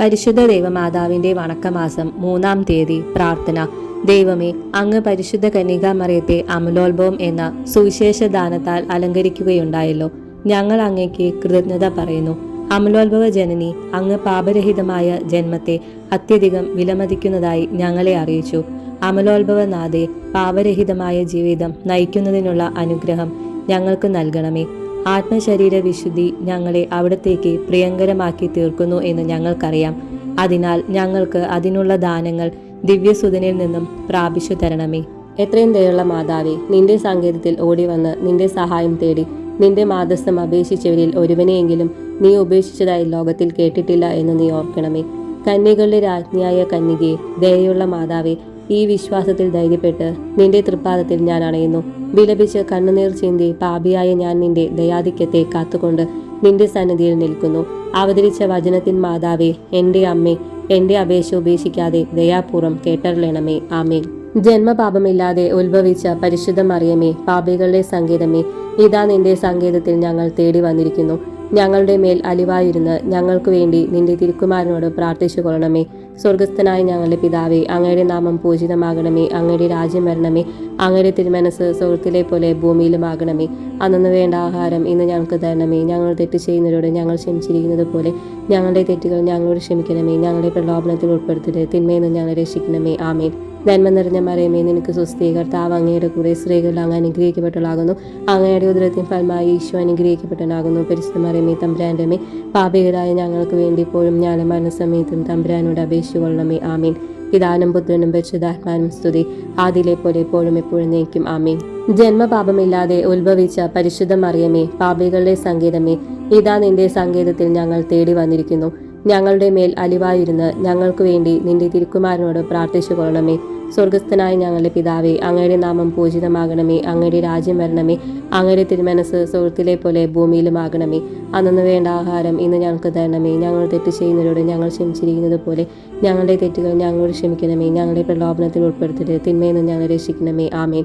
പരിശുദ്ധ ദൈവമാതാവിന്റെ വണക്കമാസം മൂന്നാം തീയതി പ്രാർത്ഥന. ദൈവമേ അങ്ങ് പരിശുദ്ധ കന്യകാമറിയത്തെ അമലോത്ഭവം എന്ന സുവിശേഷ ദാനത്താൽ അലങ്കരിക്കുകയുണ്ടായല്ലോ. ഞങ്ങൾ അങ്ങയ്ക്ക് കൃതജ്ഞത പറയുന്നു. അമലോത്ഭവ ജനനി അങ്ങ് പാപരഹിതമായ ജന്മത്തെ അത്യധികം വിലമതിക്കുന്നതായി ഞങ്ങളെ അറിയിച്ചു. അമലോത്ഭവനാഥെ പാപരഹിതമായ ജീവിതം നയിക്കുന്നതിനുള്ള അനുഗ്രഹം ഞങ്ങൾക്ക് നൽകണമേ. ആത്മശരീര വിശുദ്ധി ഞങ്ങളെ അവിടത്തേക്ക് പ്രിയങ്കരമാക്കി തീർക്കുന്നു എന്ന് ഞങ്ങൾക്കറിയാം. അതിനാൽ ഞങ്ങൾക്ക് അതിനുള്ള ദാനങ്ങൾ ദിവ്യസുതനിൽ നിന്നും പ്രാപിച്ചു തരണമേ. എത്രയും ദയുള്ള മാതാവേ നിന്റെ സങ്കേതത്തിൽ ഓടി വന്ന് നിന്റെ സഹായം തേടി നിന്റെ മാതസ്ഥം അപേക്ഷിച്ചവരിൽ ഒരുവനെയെങ്കിലും നീ ഉപേക്ഷിച്ചതായി ലോകത്തിൽ കേട്ടിട്ടില്ല എന്ന് നീ ഓർക്കണമേ. കന്യകളുടെ രാജ്ഞിയായ കന്യകയെ ദയയുള്ള മാതാവേ ഈ വിശ്വാസത്തിൽ ധൈര്യപ്പെട്ട് നിന്റെ തൃപ്പാദത്തിൽ ഞാൻ അണയുന്നു. വിലപിച്ച് കണ്ണുനീർ ചിന്തി പാപിയായ ഞാൻ നിന്റെ ദയാധിക്യത്തെ കാത്തുകൊണ്ട് നിന്റെ സന്നിധിയിൽ നിൽക്കുന്നു. അവതരിച്ച വചനത്തിൻ മാതാവേ എന്റെ അമ്മേ എന്റെ അപേക്ഷ ഉപേക്ഷിക്കാതെ ദയാപൂർവം കേട്ടറിയണമേ. ആമേ ജന്മപാപമില്ലാതെ ഉത്ഭവിച്ച പരിശുദ്ധ മറിയമേ പാപികളുടെ സങ്കേതമേ ഇതാ നിന്റെ സങ്കേതത്തിൽ ഞങ്ങൾ തേടി വന്നിരിക്കുന്നു. ഞങ്ങളുടെ മേൽ അലിവായിരുന്ന് ഞങ്ങൾക്ക് വേണ്ടി നിന്റെ തിരുക്കുമാരനോട് പ്രാർത്ഥിച്ചു കൊള്ളണമേ സ്വർഗസ്ഥനായ ഞങ്ങളുടെ പിതാവേ അങ്ങയുടെ നാമം പൂജിതമാകണമേ അങ്ങയുടെ രാജ്യം വരണമേ അങ്ങയുടെ തിരുമനസ് സുഹൃത്തിലെ പോലെ ഭൂമിയിലുമാകണമേ. അന്നു വേണ്ട ആഹാരം ഇന്ന് ഞങ്ങൾക്ക് തരണമേ. ഞങ്ങൾ തെറ്റ് ചെയ്യുന്നവരോട് ഞങ്ങൾ ക്ഷമിച്ചിരിക്കുന്നത് പോലെ ഞങ്ങളുടെ തെറ്റുകൾ ഞങ്ങളോട് ക്ഷമിക്കണമേ. ഞങ്ങളുടെ പ്രലോഭനത്തിൽ ഉൾപ്പെടുത്തരുത്. തിന്മയെന്ന് ഞങ്ങളെ രക്ഷിക്കണമേ. ആമേൻ. നന്മ നിറഞ്ഞ മറിയമേ നിനക്ക് സ്വസ്ഥീകർത്താവ് അങ്ങയുടെ കൂടെ സ്ത്രീകളിൽ അങ്ങ് അനുഗ്രഹിക്കപ്പെട്ടതാകുന്നു അങ്ങയുടെ ഉദരത്തിൻ ഫലമായി ഈശോ അനുഗ്രഹിക്കപ്പെട്ടനാകുന്നു പരിശുദ്ധ മറിയമേ തമ്പുരാന്റെ മേ പാപികളായ ഞങ്ങൾക്ക് വേണ്ടി ഇപ്പോഴും ഞാൻ മരണസമയത്തും തമ്പുരാനോട് അപേക്ഷിച്ചു കൊള്ളണമേ. ആമീൻ. പിതാനും പുത്രനും പരിശുദ്ധാത്മാനും സ്തുതി. ആദിലെ പോലെ എപ്പോഴും എപ്പോഴും നയിക്കും. ആമീൻ. ജന്മപാപമില്ലാതെ ഉത്ഭവിച്ച പരിശുദ്ധ മറിയമേ പാപികളുടെ സംഗീതമേ ഇതാ നിന്റെ സംഗീതത്തിൽ ഞങ്ങൾ തേടി വന്നിരിക്കുന്നു. ഞങ്ങളുടെ മേൽ അലിവായിരുന്ന് ഞങ്ങൾക്ക് വേണ്ടി നിന്റെ തിരുക്കുമാരനോട് പ്രാർത്ഥിച്ചു കൊള്ളണമേ സ്വർഗസ്ഥനായ ഞങ്ങളുടെ പിതാവേ അങ്ങയുടെ നാമം പൂജിതമാകണമേ അങ്ങയുടെ രാജ്യം വരണമേ അങ്ങയുടെ തിരുമനസ് സുഹൃത്തിലെ പോലെ ഭൂമിയിലുമാകണമേ. അന്നു വേണ്ട ആഹാരം ഇന്ന് ഞങ്ങൾക്ക് തരണമേ. ഞങ്ങൾ തെറ്റ് ചെയ്യുന്നവരോട് ഞങ്ങൾ ക്ഷമിച്ചിരിക്കുന്നത് പോലെ ഞങ്ങളുടെ തെറ്റുകൾ ഞങ്ങളോട് ക്ഷമിക്കണമേ. ഞങ്ങളുടെ പ്രലോഭനത്തിൽ ഉൾപ്പെടുത്തരുത്. തിന്മയെന്ന് ഞങ്ങൾ രക്ഷിക്കണമേ. ആമേൻ.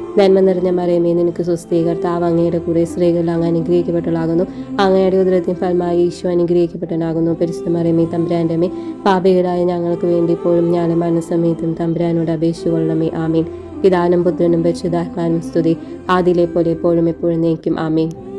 നന്മ നിറഞ്ഞ മറിയമേ നിനക്ക് സ്വസ്ഥീകർത്താവ് അങ്ങയുടെ കൂടെ സ്ത്രീകളിൽ അങ്ങ് അനുഗ്രഹിക്കപ്പെട്ടവളാകുന്നു. അങ്ങയുടെ ഉദരത്തിൻ ഫലമായി ഈശോ അനുഗ്രഹിക്കപ്പെട്ടനാകുന്നു പരിശുദ്ധ മറിയമേ തമ്പുരാന്റെ പാപികളായ ഞങ്ങൾക്ക് വേണ്ടി ഇപ്പോഴും ഞാൻ മനസ്സമയത്തും തമ്പുരാനോട് അപേക്ഷിച്ചു കൊള്ളണമേ ആമീൻ. പിതാനും പുത്രനും പരിശുദ്ധാത്മാനും സ്തുതി. ആദിലെ പോലെ എപ്പോഴും എപ്പോഴും നയിക്കും ആമീൻ.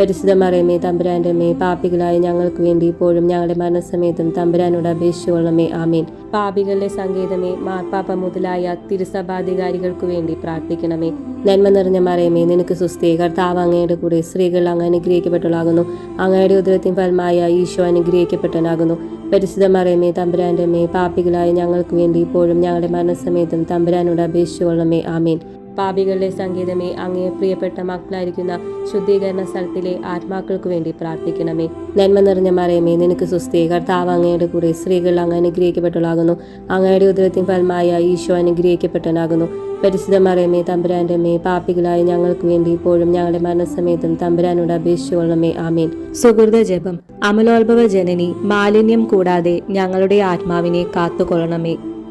പരിശുദ്ധ മറിയമേ തമ്പുരാന്റെ അമ്മേ പാപികളായ ഞങ്ങൾക്ക് വേണ്ടി ഇപ്പോഴും ഞങ്ങളുടെ മരണസമയത്തും തമ്പുരാനോട് അപേക്ഷിച്ചുകൊള്ളമേ ആമീൻ. പാപികളുടെ സങ്കേതമേ മാർപ്പാപ്പ മുതലായ തിരുസഭാധികാരികൾക്ക് വേണ്ടി പ്രാർത്ഥിക്കണമേ. നന്മ നിറഞ്ഞ മറിയമേ നിനക്ക് സുസ്ഥീ കർത്താവ് അങ്ങയുടെ കൂടെ സ്ത്രീകൾ അങ്ങ് അനുഗ്രഹിക്കപ്പെട്ടവളാകുന്നു. അങ്ങയുടെ ഉദരത്തിൻ ഫലമായ ഈശോ അനുഗ്രഹിക്കപ്പെട്ടനാകുന്നു പരിശുദ്ധ മറിയമേ തമ്പുരാന്റെ അമ്മേ പാപികളായ ഞങ്ങൾക്ക് വേണ്ടി ഇപ്പോഴും ഞങ്ങളുടെ മരണസമയത്തും തമ്പുരാനോട് അപേക്ഷിച്ചുകൊള്ളമേ ആമീൻ. പാപികളുടെ സംഗീതമേ അങ്ങേ പ്രിയപ്പെട്ട മക്കളായിരിക്കുന്ന ശുദ്ധീകരണ സ്ഥലത്തിലെ ആത്മാക്കൾക്ക് വേണ്ടി പ്രാർത്ഥിക്കണമേ. നന്മ നിറഞ്ഞ മറിയമേ നിനക്ക് സുസ്ഥി കർത്താവ് അങ്ങയുടെ കൂടെ സ്ത്രീകൾ അങ്ങ് അനുഗ്രഹിക്കപ്പെട്ടവളാകുന്നു. അങ്ങയുടെ ഉദരത്തിൻ ഫലമായ ഈശോ അനുഗ്രഹിക്കപ്പെട്ടനാകുന്നു പരിശുദ്ധ മറിയമേ തമ്പുരാന്റെ മേ പാപികളായ ഞങ്ങൾക്ക് വേണ്ടി ഇപ്പോഴും ഞങ്ങളുടെ മരണസമയത്തും തമ്പുരാനോട് അപേക്ഷിച്ചുകൊള്ളണമേ. ആമീൻ. സുഹൃത ജപം. അമലോത്ഭവ ജനനി മാലിന്യം കൂടാതെ ഞങ്ങളുടെ ആത്മാവിനെ കാത്തുകൊള്ളണമേ.